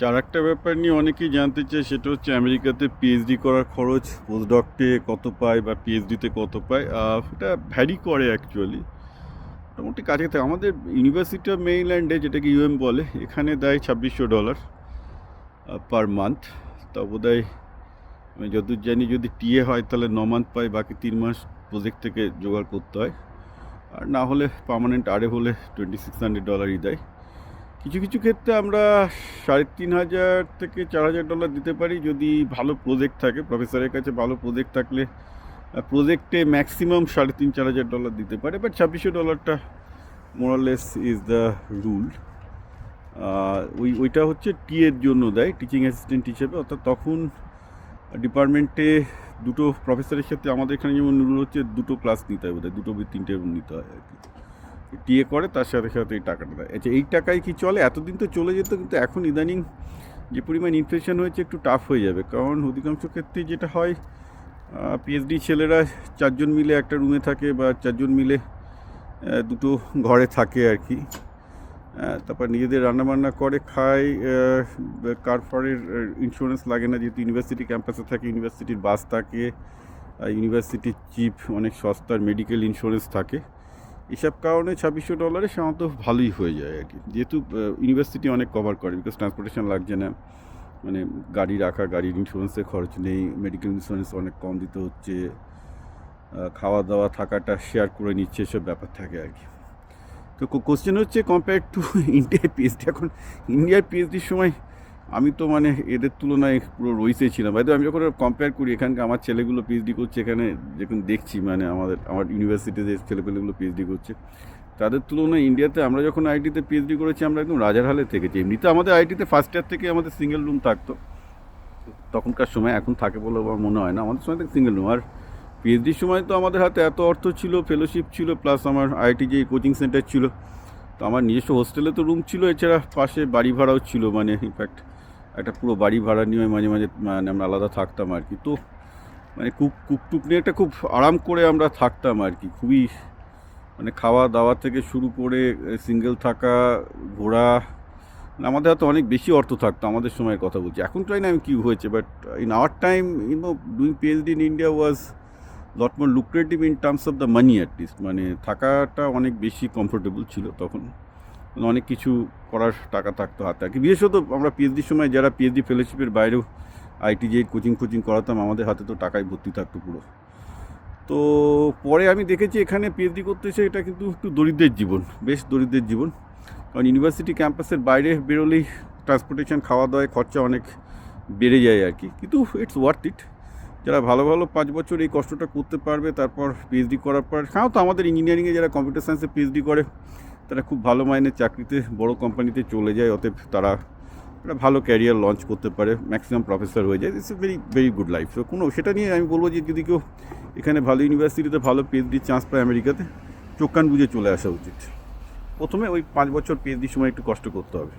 চার একটা ব্যাপার নিয়ে অনেকেই জানতে চায়, সেটা হচ্ছে আমেরিকাতে পিএইচডি করার খরচ পোস্টডক্টে কত পায় বা পিএইচডিতে কত পায় এটা ভ্যারি করে অ্যাকচুয়ালি মোটামুটি কাছে থাকে। আমাদের ইউনিভার্সিটি অফ মেইনল্যান্ডে যেটাকে ইউএম বলে, এখানে দেয় ছাব্বিশশো ডলার পার মান্থ তা বোধ হয় আমি যতদূর জানি যদি টিএ হয়, তাহলে ন মান্থ পাই বাকি তিন মাস প্রজেক্ট থেকে জোগাড় করতে হয়। আর না হলে পার্মানেন্ট আরে হলে টোয়েন্টি সিক্স হান্ড্রেড ডলারই দেয়। কিছু কিছু ক্ষেত্রে আমরা সাড়ে তিন হাজার থেকে চার হাজার ডলার দিতে পারি যদি ভালো প্রজেক্ট থাকে। প্রফেসরের কাছে ভালো প্রজেক্ট থাকলে প্রজেক্টে ম্যাক্সিমাম সাড়ে তিন, চার হাজার ডলার দিতে পারে। বাট ছাব্বিশশো ডলারটা মোরালেস ইজ দ্য রুল ওই, ওইটা হচ্ছে টি এর জন্য দেয় টিচিং অ্যাসিস্ট্যান্ট হিসেবে। অর্থাৎ তখন ডিপার্টমেন্টে দুটো প্রফেসরের সাথে আমাদের এখানে যেমন রুল হচ্ছে, দুটো ক্লাস নিতে হয় বোধহয়, দুটো বা তিনটে নিতে হয় আর কি। টিএ করে, তার সাথে সাথে এই টাকাটা দেয়। আচ্ছা এই টাকায় কি চলে? এতদিন তো চলে যেত, কিন্তু এখন ইদানিং যে পরিমাণ ইনফ্লেশন হয়েছে একটু টাফ হয়ে যাবে। কারণ অধিকাংশ ক্ষেত্রে যেটা হয় পিএইচডি ছেলেরা চারজন মিলে একটা রুমে থাকে বা চারজন মিলে দুটো ঘরে থাকে আর কি। তারপর নিজেদের রান্নাবান্না করে, খায় কার ফরের ইন্স্যুরেন্স লাগে না, যেহেতু ইউনিভার্সিটি ক্যাম্পাসে থাকে ইউনিভার্সিটির বাস থাকে ইউনিভার্সিটির চিপ অনেক সস্তার মেডিকেল ইন্স্যুরেন্স থাকে। এসব কারণে ছাব্বিশশো ডলারে সাধারণত ভালোই হয়ে যায় আর কি। যেহেতু ইউনিভার্সিটি অনেক কভার করে বিকজ ট্রান্সপোর্টেশন লাগছে না। মানে গাড়ি রাখা, গাড়ির ইন্স্যুরেন্সের খরচ নেই মেডিকেল ইন্স্যুরেন্স অনেক কম দিতে হচ্ছে খাওয়া দাওয়া থাকাটা শেয়ার করে নিচ্ছে, এসব ব্যাপার থাকে আর কি। তো কোশ্চেন হচ্ছে কম্পেয়ার টু ইন্ডিয়ার পিএইচডি এখন ইন্ডিয়ার পিএইচডির সময় আমি তো মানে এদের তুলনায় পুরো রইসে ছিলাম। হয়তো আমি যখন কম্পেয়ার করি, এখানকার আমার ছেলেগুলো পিএইচডি করছে, এখানে যখন দেখছি মানে আমাদের, আমার ইউনিভার্সিটিতে যে ছেলেপেলেগুলো পিএইচডি করছে, তাদের তুলনায় ইন্ডিয়াতে আমরা যখন আইটিতে পিএইচডি করেছি, আমরা একদম রাজার হালে থেকেছি। এমনিতে আমাদের আইটিতে ফার্স্ট ইয়ার থেকে আমাদের সিঙ্গেল রুম থাকতো। তখনকার সময় এখন থাকে বলে আমার মনে হয় না, আমাদের সময় থেকে সিঙ্গেল রুম আর পিএইচডির সময় তো আমাদের হাতে এত অর্থ ছিল ফেলোশিপ ছিল প্লাস আমার আইটি যে কোচিং সেন্টার ছিল, তো আমার নিজস্ব হোস্টেলে তো রুম ছিল, এছাড়া পাশে বাড়ি ভাড়াও ছিল মানে ইনফ্যাক্ট একটা পুরো বাড়ি ভাড়া নিয়ে মাঝে মাঝে মানে আমরা আলাদা থাকতাম আর কি। তো মানে কুক, কুকটুক নিয়ে একটা খুব আরাম করে আমরা থাকতাম আর কি। খুবই মানে খাওয়া দাওয়া থেকে শুরু করে সিঙ্গেল থাকা, ঘোরা মানে আমাদের হাতে অনেক বেশি অর্থ থাকতো আমাদের সময়ের কথা বলছি। এখন ট্রাই না আমি কী হয়েছে but in our time you know doing PhD in India was lot more lucrative in terms of the money at least মানে থাকাটা অনেক বেশি কমফোর্টেবল ছিল তখন। অনেক কিছু করার টাকা থাকতো হাতে আর কি। বিশেষত আমরা পিএইচডির সময় যারা পিএইচডি ফেলোশিপের বাইরেও আইটি যে কোচিং কোচিং করাতাম, আমাদের হাতে তো টাকায় ভর্তি থাকতো পুরো। তো পরে আমি দেখেছি এখানে পিএইচডি করতে এসে এটা কিন্তু একটু দরিদ্রের জীবন, বেশ দরিদ্রের জীবন। কারণ ইউনিভার্সিটি ক্যাম্পাসের বাইরে বেরোলেই ট্রান্সপোর্টেশন খাওয়া দাওয়ায় খরচা অনেক বেড়ে যায় আর কি। কিন্তু ইটস ওয়ার্থ ইট যারা ভালো ভালো পাঁচ বছর এই কষ্টটা করতে পারবে, তারপর পিএইচডি করার পর হ্যাঁ তো আমাদের ইঞ্জিনিয়ারিংয়ে যারা কম্পিউটার সায়েন্সে পিএইচডি করে তারা খুব ভালো মাইনে চাকরিতে, বড় কোম্পানিতে চলে যায়, অতএব তারা একটা ভালো ক্যারিয়ার লঞ্চ করতে পারে ম্যাক্সিমাম প্রফেসর হয়ে যায় it's a very very good life তো কোনো, সেটা নিয়ে আমি বলব যে, যদি কেউ এখানে ভালো ইউনিভার্সিটিতে ভালো পিএইচডির চান্স পায় আমেরিকাতে, চোখ কান বুঝে চলে আসা উচিত। প্রথমে ওই পাঁচ বছর পিএইচডির সময় একটু কষ্ট করতে হবে।